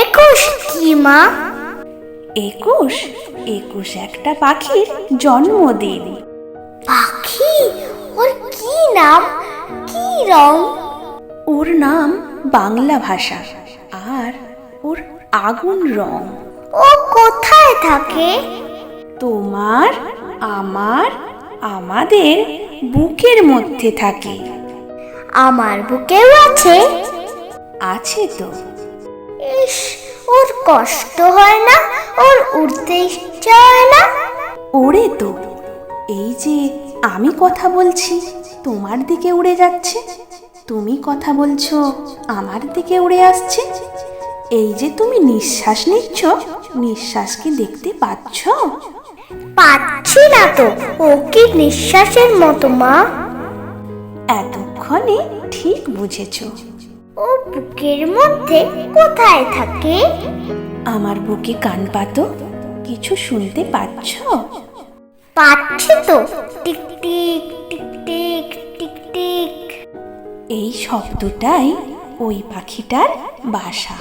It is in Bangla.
একুশ? কি মা? একুশ? একুশ একটা পাখির জন্মদিন। পাখি? ওর কি নাম? কি রং? ওর নাম বাংলা ভাষা আর ওর আগুন রং। ও কোথায় থাকে? তোমার আমার আমাদের বুকের মধ্যে থাকে। আমার বুকেও আছে। আছে তো? ইস ওর কষ্ট হয় না ওর উড়তে ইচ্ছা হয় না। ওরে তো। এই যে আমি কথা বলছি তোমার দিকে উড়ে যাচ্ছে। তুমি কথা বলছো আমার দিকে উড়ে আসছে। এই যে তুমি নিঃশ্বাস নিচ্ছ নিঃশ্বাস কি দেখতে পাচ্ছ? পাচ্ছি না তো ও কি নিঃশ্বাসের মতো মা? এতক্ষণে ঠিক বুঝেছ। ও বুকের মধ্যে কোথায় থাকে? আমার বুকে কান পাতো কিছু শুনতে পাচ্ছ? পাচ্ছি তো। টিক টিক টিক টিক টিক টিক। এই শব্দটাই ওই পাখিটার বাসা।